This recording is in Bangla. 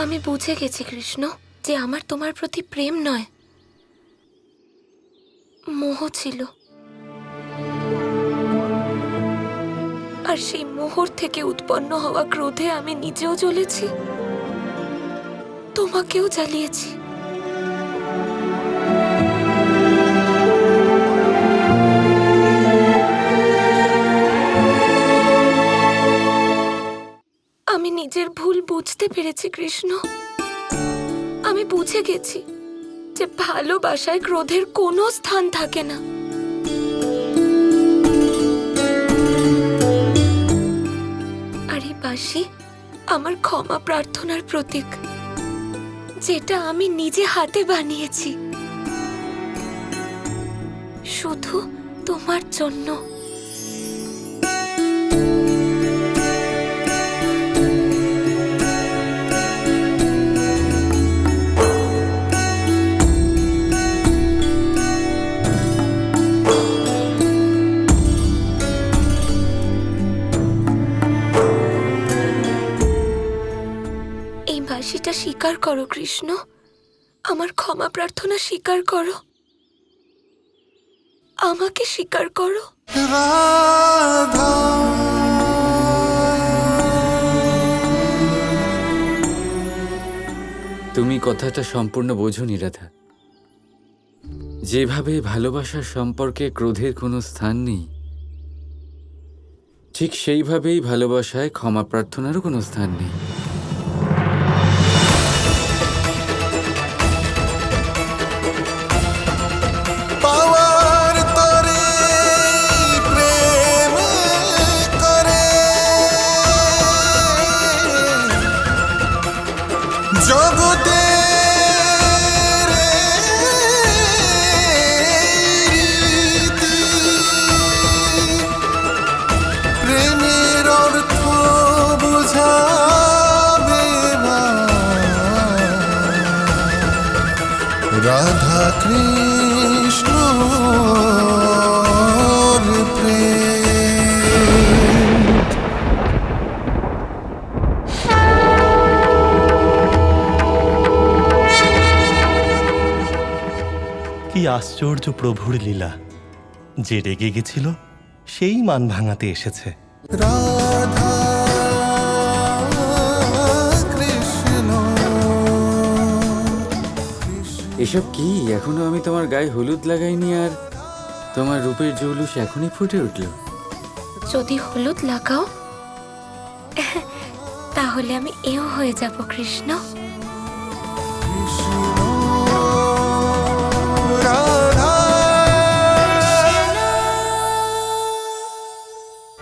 আমি বুঝে গেছি, কৃষ্ণ, যে আমার তোমার প্রতি প্রেম নয়। মোহ ছিল। আর সেই মোহর থেকে উৎপন্ন হওয়া ক্রোধে আমি নিজেও জ্বলেছি। তোমাকেও জ্বালিয়েছি। নিজের ভুল বুঝতে পেরেছি, কৃষ্ণ। আমি বুঝে গেছি যে ভালোবাসায় ক্রোধের কোনো স্থান থাকে না। আর এই আমার ক্ষমা প্রার্থনার প্রতীক, যেটা আমি নিজে হাতে বানিয়েছি। শুধু তোমার জন্য। বাঁশিটা স্বীকার করো কৃষ্ণ। আমার ক্ষমা প্রার্থনা স্বীকার করো। আমাকে স্বীকার করো। রাধা। তুমি কথাটা সম্পূর্ণ বোঝো রাধা। যেভাবে ভালোবাসার সম্পর্কে ক্রোধের কোনো স্থান নেই ঠিক সেইভাবেই ভালোবাসায় ক্ষমা প্রার্থনারও কোনো স্থান নেই। জগতে প্রেমের রাধা কৃষ্ণ। কি আশ্চর্য প্রভুর লীলা। যে রেগে গেছিল সেই মান ভাঙাতে এসেছে। রাধা এসব কি? এখনও আমি তোমার গায়ে হলুদ লাগাইনি আর তোমার রূপের জৌলুস এখনই ফুটে উঠল। যদি হলুদ লাগাও তাহলে আমি এও হয়ে যাব কৃষ্ণ।